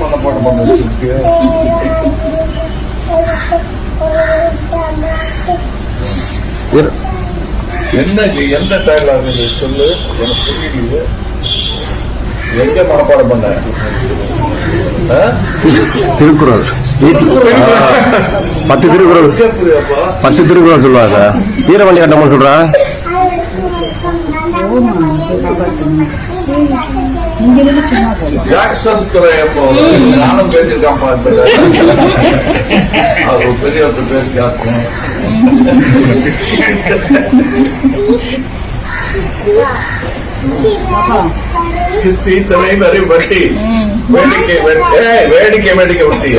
மனப்பாடம் பண்ண வச்சிருக்கிய என்ன இது? என்ன டயலாக் சொல்லு எனக்கு புரியலையே எங்க மனப்பாடம் பண்ண? திருக்குறள். பத்து திருக்குறள்? பத்து திருக்குறள் சொல்லுவாங்க. வீரவள்ளி கட்டமா போதும் ஜாக்சன் துறையப்போ நானும் பேசியிருக்கான்ப்பா இப்ப அவர் பெரிய ஒருத்தர் பேசி திரை வரி வட்டி. வேடிக்கை வேடிக்கை வேடிக்கை வட்டிய.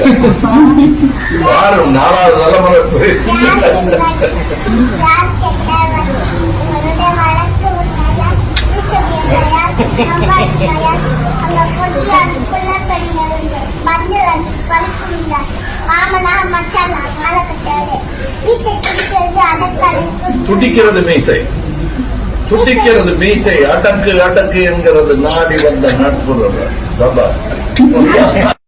நாலாவது தலைமுறை துடிக்கிறது மீசை. துடிக்கிறது மீசை அடக்கு அடக்கு என்கிறது நாடி வந்த நட்புறவு சபா